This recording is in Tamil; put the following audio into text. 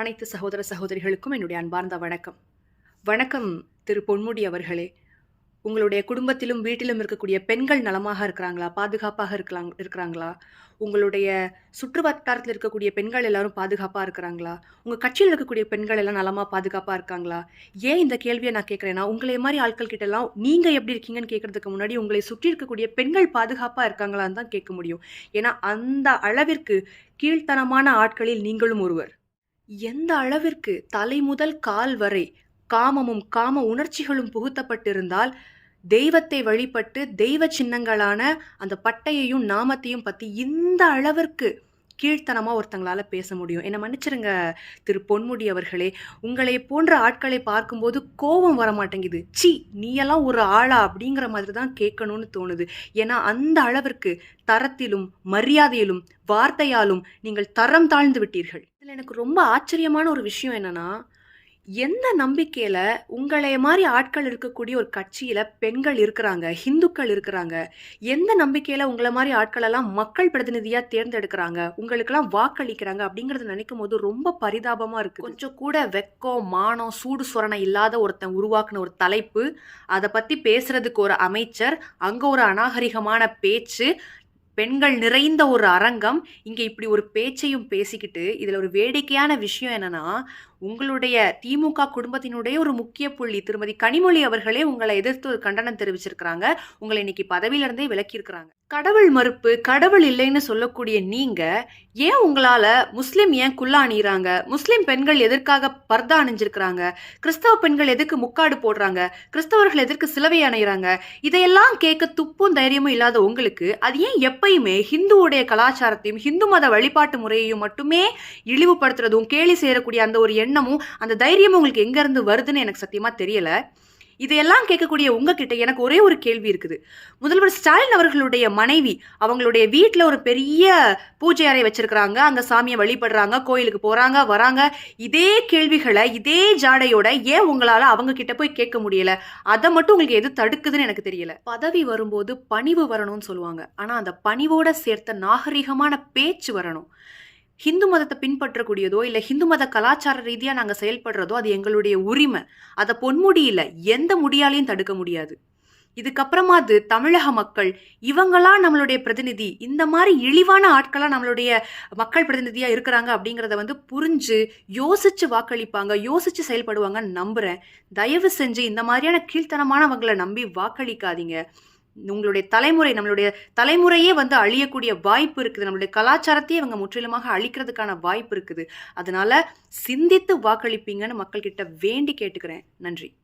அனைத்து சகோதர சகோதரிகளுக்கும் என்னுடைய அன்பார்ந்த வணக்கம். வணக்கம் திரு பொன்முடி அவர்களே. உங்களுடைய குடும்பத்திலும் வீட்டிலும் இருக்கக்கூடிய பெண்கள் நலமாக இருக்கிறாங்களா? பாதுகாப்பாக இருக்கலாம் இருக்கிறாங்களா? உங்களுடைய சுற்று வட்டாரத்தில் இருக்கக்கூடிய பெண்கள் எல்லாரும் பாதுகாப்பாக இருக்கிறாங்களா? உங்கள் கட்சியில் இருக்கக்கூடிய பெண்கள் எல்லாம் நலமாக பாதுகாப்பாக இருக்காங்களா? ஏன் இந்த கேள்வியை நான் கேட்குறேன்னா உங்களை மாதிரி ஆட்கள் கிட்டலாம் நீங்கள் எப்படி இருக்கீங்கன்னு கேட்கறதுக்கு முன்னாடி உங்களை சுற்றி இருக்கக்கூடிய பெண்கள் பாதுகாப்பாக இருக்காங்களான்னு தான் கேட்க முடியும். ஏன்னா அந்த அளவிற்கு கீழ்த்தனமான ஆட்களில் நீங்களும் ஒருவர். எந்த அளவிற்கு தலை முதல் கால் வரை காமமும் காம உணர்ச்சிகளும் புகுத்தப்பட்டிருந்தால் தெய்வத்தை வழிபட்டு தெய்வ சின்னங்களான அந்த பட்டையையும் நாமத்தையும் பற்றி இந்த அளவிற்கு கீழ்த்தனமாக ஒருத்தங்களால் பேச முடியும். என்னை மன்னிச்சிருங்க திரு பொன்முடி அவர்களே. உங்களை போன்ற ஆட்களை பார்க்கும்போது கோபம் வர மாட்டேங்குது சி நீயெல்லாம் ஒரு ஆளா? அப்படிங்கிற மாதிரி தான் கேட்கணும்னு தோணுது. ஏன்னா அந்த அளவிற்கு தரத்திலும் மரியாதையிலும் வார்த்தையாலும் நீங்கள் தரம் தாழ்ந்து விட்டீர்கள். இதில் எனக்கு ரொம்ப ஆச்சரியமான ஒரு விஷயம் என்னன்னா எந்த நம்பிக்கையில் உங்களை மாதிரி ஆட்கள் இருக்கக்கூடிய ஒரு கட்சியில் பெண்கள் இருக்கிறாங்க ஹிந்துக்கள் இருக்கிறாங்க எந்த நம்பிக்கையில் உங்களை மாதிரி ஆட்களெல்லாம் மக்கள் பிரதிநிதியாக தேர்ந்தெடுக்கிறாங்க உங்களுக்கெல்லாம் வாக்களிக்கிறாங்க அப்படிங்கிறத நினைக்கும் போது ரொம்ப பரிதாபமாக இருக்குது. கொஞ்சம் கூட வெக்கம் மானம் சூடு சுரணை இல்லாத ஒருத்தன் உருவாக்குன ஒரு தலைப்பு அதை பற்றி பேசுகிறதுக்கு ஒரு அமைச்சர் அங்கே ஒரு அநாகரிகமான பேச்சு பெண்கள் நிறைந்த ஒரு அரங்கம். இங்கே இப்படி ஒரு பேச்சையும் பேசிக்கிட்டு இதில் ஒரு வேடிக்கையான விஷயம் என்னன்னா உங்களுடைய திமுக குடும்பத்தினுடைய ஒரு முக்கிய புள்ளி திருமதி கனிமொழி அவர்களே உங்களை எதிர்த்து ஒரு கண்டனம் தெரிவிச்சிருக்கிறாங்க. உங்களை இன்னைக்கு பதவியிலிருந்தே விலக்கியிருக்கிறாங்க. கடவுள் மறுப்பு கடவுள் இல்லைன்னு சொல்லக்கூடிய நீங்க ஏன் உங்களால முஸ்லீம் ஏன் குல்லா அணியிறாங்க முஸ்லீம் பெண்கள் எதற்காக பர்தா அணிஞ்சிருக்கிறாங்க? கிறிஸ்தவ பெண்கள் எதுக்கு முக்காடு போடுறாங்க? கிறிஸ்தவர்கள் எதற்கு சிலவை அணையிறாங்க? இதையெல்லாம் கேட்க துப்பும் தைரியமும் இல்லாத உங்களுக்கு அது ஏன் எப்பயுமே ஹிந்துவுடைய கலாச்சாரத்தையும் ஹிந்து மத வழிபாட்டு முறையையும் மட்டுமே இழிவுபடுத்துறதும் கேலி செய்யக்கூடிய அந்த ஒரு எண்ணமும் அந்த தைரியமும் உங்களுக்கு எங்க இருந்து வருதுன்னு எனக்கு சத்தியமா தெரியல. இதையெல்லாம் கேட்கக்கூடிய உங்ககிட்ட எனக்கு ஒரே ஒரு கேள்வி இருக்குது. முதல்வர் ஸ்டாலின் அவர்களுடைய மனைவி அவங்களுடைய வீட்டில் ஒரு பெரிய பூஜை அறை வச்சிருக்கிறாங்க. அந்த சாமியை வழிபடுறாங்க கோயிலுக்கு போறாங்க வராங்க. இதே கேள்விகளை இதே ஜாடையோட ஏன் உங்களால அவங்க கிட்ட போய் கேட்க முடியல? அதை மட்டும் உங்களுக்கு எது தடுக்குதுன்னு எனக்கு தெரியல. பதவி வரும்போது பணிவு வரணும்னு சொல்லுவாங்க. ஆனா அந்த பணிவோட சேர்த்த நாகரிகமான பேச்சு வரணும். ஹிந்து மதத்தை பின்பற்றக்கூடியதோ இல்லை ஹிந்து மத கலாச்சார ரீதியாக நாங்கள் செயல்படுறதோ அது எங்களுடைய உரிமை. அதை பொன்முடியில் எந்த முடியாலையும் தடுக்க முடியாது. இதுக்கப்புறமா அது தமிழக மக்கள் இவங்களா நம்மளுடைய பிரதிநிதி இந்த மாதிரி இழிவான ஆட்களாக நம்மளுடைய மக்கள் பிரதிநிதியாக இருக்கிறாங்க அப்படிங்கிறத வந்து புரிஞ்சு யோசித்து வாக்களிப்பாங்க யோசித்து செயல்படுவாங்கன்னு நம்புகிறேன் தயவு செஞ்சு இந்த மாதிரியான கீழ்த்தனமானவங்களை நம்பி வாக்களிக்காதீங்க. உங்களுடைய தலைமுறை நம்மளுடைய தலைமுறையே வந்து அழியக்கூடிய வாய்ப்பு இருக்குது. நம்மளுடைய கலாச்சாரத்தையே இவங்க முற்றிலுமாக அழிக்கிறதுக்கான வாய்ப்பு இருக்குது. அதனால சிந்தித்து வாக்களிப்பீங்கன்னு மக்கள்கிட்ட வேண்டி கேட்டுக்கிறேன். நன்றி.